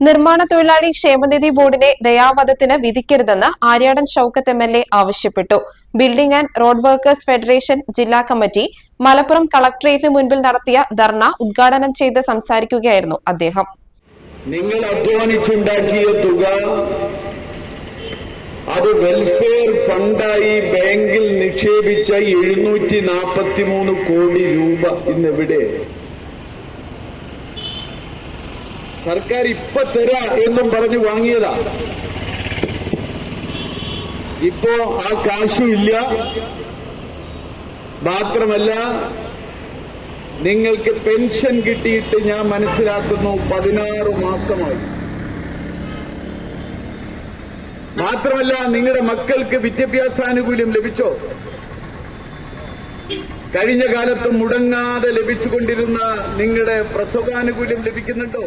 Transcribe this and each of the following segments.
നിർമ്മാണ തൊഴിലാളി ക്ഷേമനിധി ബോർഡിനെ ദയാവധത്തിന് വിധിക്കരുതെന്ന് Aryadan Shoukath M L A ആവശ്യപ്പെട്ടു. Building and road workers federation ജില്ലാ കമ്മിറ്റി മലപ്പുറം കളക്ടറേറ്റിന് മുൻപിൽ നടത്തിയ ധർണ ഉദ്ഘാടനം ചെയ്ത് സംസാരിക്കുകയായിരുന്നു അദ്ദേഹം. നിങ്ങൾ അധ്വാനിച്ചുണ്ടാക്കിയ തുക അത് വെൽഫെയർ ഫണ്ടായി ബാങ്കിൽ നിക്ഷേപിച്ച എഴുന്നൂറ്റി കോടി രൂപ ഇന്നെവിടെ? സർക്കാർ ഇപ്പൊ തരാ എന്നും പറഞ്ഞു വാങ്ങിയതാ. ഇപ്പോ ആ കാശും ഇല്ല. മാത്രമല്ല നിങ്ങൾക്ക് പെൻഷൻ കിട്ടിയിട്ട് ഞാൻ മനസ്സിലാക്കുന്നു പതിനാറ് മാസമായി. മാത്രമല്ല നിങ്ങളുടെ മക്കൾക്ക് വിദ്യാഭ്യാസാനുകൂല്യം ലഭിച്ചോ? കഴിഞ്ഞ കാലത്ത് മുടങ്ങാതെ ലഭിച്ചുകൊണ്ടിരുന്ന നിങ്ങളുടെ പ്രസവാനുകൂല്യം ലഭിക്കുന്നുണ്ടോ?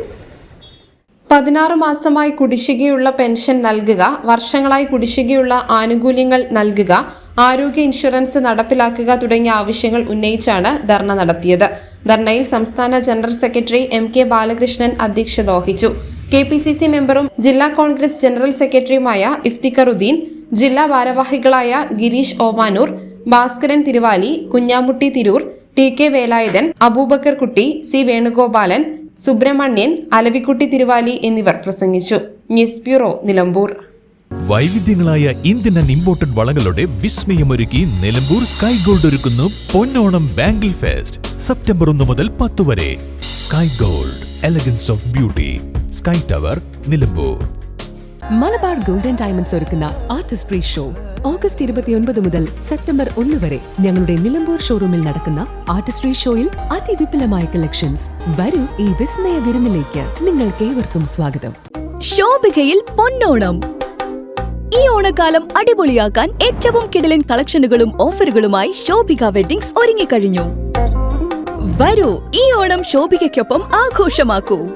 പതിനാറ് മാസമായി കുടിശ്ശികയുള്ള പെൻഷൻ നൽകുക വർഷങ്ങളായി കുടിശ്ശികയുള്ള ആനുകൂല്യങ്ങൾ നൽകുക ആരോഗ്യ ഇൻഷുറൻസ് നടപ്പിലാക്കുക തുടങ്ങിയ ആവശ്യങ്ങൾ ഉന്നയിച്ചാണ് ധർണ നടത്തിയത്. ധർണയിൽ സംസ്ഥാന general secretary M K Balakrishnan അധ്യക്ഷത വഹിച്ചു കെ പി സി സി മെമ്പറും ജില്ലാ കോൺഗ്രസ് ജനറൽ സെക്രട്ടറിയുമായ ഇഫ്തിഖറുദ്ദീൻ ജില്ലാ ഭാരവാഹികളായ Girish Omanoor Bhaskaran Thiruvali Kunhamutty Tirur T K Velayudhan Abubacker Kutty C Venugopalan Subrahmanian Alavikutty Thiruvali എന്നിവർ പ്രസംഗിച്ചു. News bureau Nilambur. വൈവിധ്യങ്ങളായ Indian and imported വളകളുടെ വിസ്മയമൊരുക്കി നിലമ്പൂർ സ്കൈ ഗോൾഡ് ഒരുക്കുന്നു പൊന്നോണം ബാംഗിൾ ഫെസ്റ്റ് സെപ്റ്റംബർ ഒന്ന് മുതൽ പത്ത് വരെ. Sky gold elegance of beauty sky tower Nilambur. Malabar golden diamonds ഒരുക്കുന്ന ആർട്ടിസ്റ്റ് ഫ്രീ ഷോ. ഓഗസ്റ്റ് ഇരുപത്തിയൊൻപത് മുതൽ സെപ്റ്റംബർ ഒന്ന് വരെ ഞങ്ങളുടെ നിലമ്പൂർ ഷോറൂമിൽ നടക്കുന്ന ആർട്ടിസ്ട്രി ഷോയിൽ അതിവിപുലമായ കളക്ഷൻസ്. വരൂ ഈ വിസ്മയ വിരുന്നിലേക്ക്. നിങ്ങൾക്ക് ഏവർക്കും സ്വാഗതം. ശോഭികയിൽ പൊന്നോണം. ഈ ഓണക്കാലം അടിപൊളിയാക്കാൻ ഏറ്റവും കിടലൻ കളക്ഷനുകളും ഓഫറുകളുമായി ശോഭിക വെഡിങ്സ് ഒരുങ്ങിക്കഴിഞ്ഞു. വരൂ ഈ ഓണം ശോഭികയ്ക്കൊപ്പം ആഘോഷമാക്കൂ.